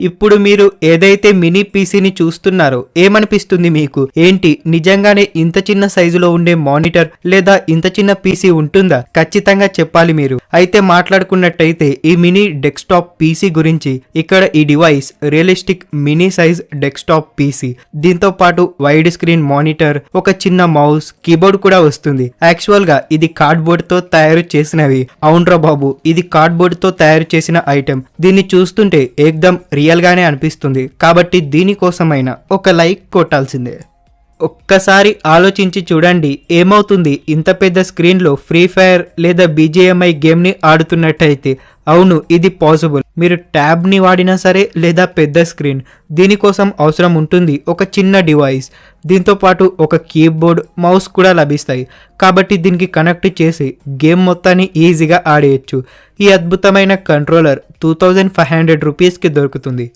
ఇప్పుడు మీరు ఏదైతే మినీ పీసీని చూస్తున్నారో ఏమనిపిస్తుంది మీకు? ఏంటి? నిజంగానే ఇంత చిన్న సైజులో ఉండే మానిటర్ లేదా ఇంత చిన్న పీసీ ఉంటుందా? ఖచ్చితంగా చెప్పాలి మీరు. అయితే మాట్లాడుకున్నట్టయితే ఈ మినీ డెస్క్టాప్ పీసీ గురించి ఇక్కడ ఈ device realistic mini size desktop PC. దీంతో పాటు వైడ్ స్క్రీన్ మానిటర్ ఒక చిన్న మౌస్ కీబోర్డ్ కూడా వస్తుంది. యాక్చువల్గా ఇది కార్డ్బోర్డ్తో తయారు చేసినవి. అవునరా బాబు ఇది కార్డ్బోర్డ్తో తయారు చేసిన ఐటెం. దీన్ని చూస్తుంటే ఏకదం రియల్ గానే అనిపిస్తుంది. కాబట్టి దీనికోసమైనా ఒక లైక్ కొట్టాల్సిందే. ఒక్కసారి ఆలోచించి చూడండి ఏమవుతుంది ఇంత పెద్ద స్క్రీన్లో ఫ్రీ ఫైర్ లేదా బీజేఎంఐ గేమ్ని ఆడుతున్నట్టయితే. అవును ఇది పాసిబుల్. మీరు ట్యాబ్ని వాడినా సరే లేదా పెద్ద స్క్రీన్. దీనికోసం అవసరం ఉంటుంది ఒక చిన్న డివైస్. దీంతో పాటు ఒక కీబోర్డ్ మౌస్ కూడా లభిస్తాయి. కాబట్టి దీనికి కనెక్ట్ చేసి గేమ్ మొత్తాన్ని ఈజీగా ఆడేయచ్చు. ఈ అద్భుతమైన controller two thousand five hundred రూపీస్కి దొరుకుతుంది.